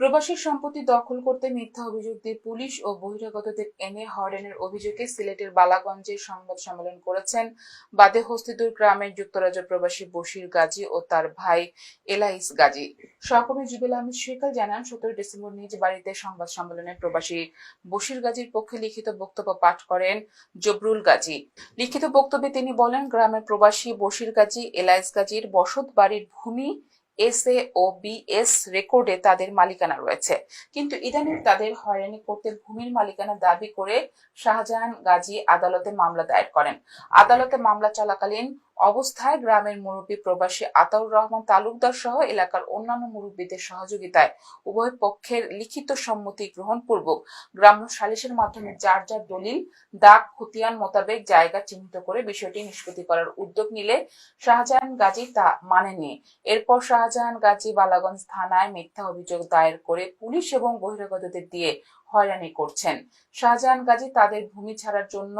প্রবাসীর সম্পত্তি দখল করতে মিথ্যা অভিযোগ দিয়ে পুলিশ ও বহিরাগতদের এনে হয়রানির অভিযোগে সিলেটের বালাগঞ্জে সংবাদ সম্মেলন করেছেন বাদে হস্তিদুর গ্রামের যুক্তরাজ্য প্রবাসী বশির গাজী ও তার ভাই এলাইস গাজী। সহকর্মী জুবেল আহমেদ শেখাল জানান সতেরো ডিসেম্বর নিজ বাড়িতে সংবাদ সম্মেলনে প্রবাসী বশির গাজীর পক্ষে লিখিত বক্তব্য পাঠ করেন জবরুল গাজী। লিখিত বক্তব্যে তিনি বলেন, গ্রামের প্রবাসী বশির গাজী, এলাইস গাজীর বসত বাড়ির ভূমি এস এ ও বিএস রেকর্ডে তাদের মালিকানা রয়েছে। কিন্তু ইদানিং তাদের হয়রানি করতে ভূমির মালিকানা দাবি করে শাহজাহান গাজী আদালতে মামলা দায়ের করেন। আদালতে মামলা চলাকালীন অবস্থায় গ্রামের মুরব্বী প্রবাসী আতাউর রহমান তালুকদার সহ এলাকার অন্যান্য মুরব্বীদের সহযোগিতায় উভয় পক্ষের লিখিত সম্মতি গ্রহণপূর্বক গ্রাম্য সালিসের মাধ্যমে যার যার দলিল, দাগ, খতিয়ান মোতাবেক জায়গা চিহ্নিত করে বিষয়টি নিষ্পত্তি করার উদ্যোগ নিলে শাহজাহান গাজী তা মানেনি। এরপর শাহজাহান গাজী বালাগঞ্জ থানায় মিথ্যা অভিযোগ দায়ের করে পুলিশ এবং বহিরাগতদের দিয়ে হয়রানি করছেন। শাহজাহান গাজী তাদের ভূমি ছাড়ার জন্য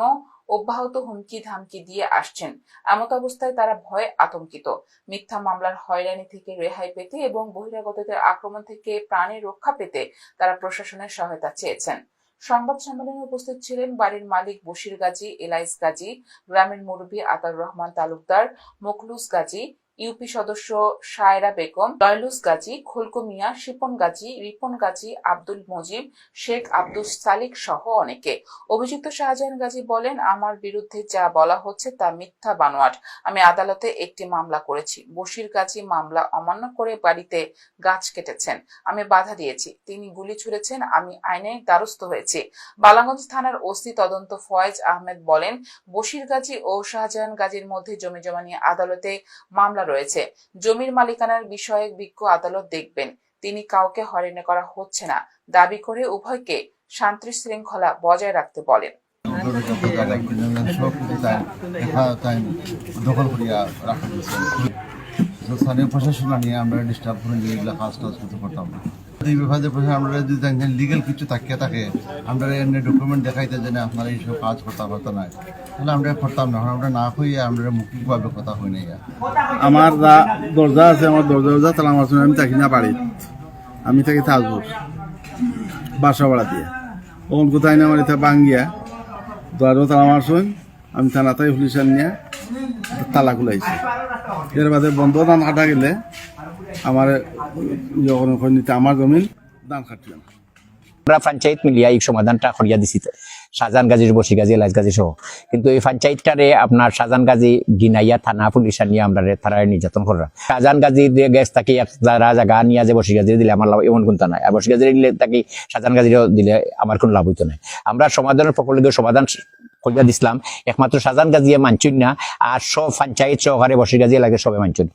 অব্যাহত হুমকি ধামকি দিয়ে আসছেন। এমত অবস্থায় তারা ভয়ে আতঙ্কিত। মিথ্যা মামলার হয়রানি থেকে রেহাই পেতে এবং বহিরাগতদের আক্রমণ থেকে প্রাণে রক্ষা পেতে তারা প্রশাসনের সহায়তা চেয়েছেন। সংবাদ সম্মেলনে উপস্থিত ছিলেন বাড়ির মালিক বশির গাজী এলাইস গাজী, গ্রামের মুরব্বী আতার রহমান তালুকদার, মোখলুস গাজী ইউপি সদস্য সায়রা বেগম লয়লুস গাজী, খোলকো মিয়া, শিপন গাজী, রিপন গাজী, আব্দুল মজিব, শেখ আব্দুল সালিক সহ অনেকে। অভিযুক্ত শাহজাহান গাজী বলেন, আমার বিরুদ্ধে যা বলা হচ্ছে তা মিথ্যা বানোয়াট। আমি আদালতে একটি মামলা করেছি। বশির গাজী মামলা অমান্য করে বাড়িতে গাছ কেটেছেন। আমি বাধা দিয়েছি। তিনি গুলি ছুড়েছেন। আমি আইনে দ্বারস্থ হয়েছি। বালাগঞ্জ থানার ওসি তদন্ত ফয়েজ আহমেদ বলেন, বশির গাজী ও শাহজাহান গাজীর মধ্যে জমি জমা নিয়ে আদালতে মামলা রয়েছে। জমির মালিকানার বিষয়ে বিজ্ঞ আদালত দেখবেন। তিনি কাউকে হয়রানি করা হচ্ছে না। দাবি করে উভয়কে শান্তি শৃঙ্খলা বজায় রাখতে বলেন। স্থানীয় প্রশাসন নিয়ে আমরা ডিস্টার্ব করে নিয়ে এগুলো কাজ টাজ করতে পারতাম না। এই ব্যাপারে প্রশাসন, আমরা যদি লিগেল কিছু থাকিয়ে থাকে, আমরা এমনি ডকুমেন্ট দেখাইতে যে না আপনারা এইসব কাজ করতে পারতো না। তাহলে আমরা করতাম না আমরা না হইয়া আমরা মৌখিকভাবে কথা হই না আমার দরজা আছে, আমার দরজা দরজা, তাহলে আমার আমি থাকি না বাড়ি আমি থাকি তাজপুর বাসা ভাড়া দিয়ে। তখন কোথায় না আমার এটা বাঙ্গিয়া দরজা তালা আমার সঙ্গে আমি থানাতাই পুলিশান নিয়ে তালা খুলাইছি। এর বাদে বন্ধ ধান কাটা গেলে আমার যখন ওখানে আমার জমিন কাটলাম আমরা পঞ্চায়েত এই সমাধানটা করিয়া দিছি। শাহজাহান গাজীর বসি গাজী গাজী সহ। কিন্তু এই পঞ্চায়েতটারে আপনার শাহজাহান গাজী থানা পুলিশ নিয়ে আমরা তারা নির্যাতন করা গাজী গ্যাস এক যারা জায়গা নিয়ে যে বসি গাজী দিলে আমার লাভ এমন কোনটা নাই। আর বসি গাজী দিলে তাকে শাহজাহান দিলে আমার কোনো লাভ হইতো না আমরা সমাধানের প্রকল্পের সমাধান করিয়া দিছিলাম, একমাত্র শাহজাহান গাজিয়ে মানছুন না, আর সব পঞ্চায়েত সহকারে বসি গাজী লাগে সবে মানছুন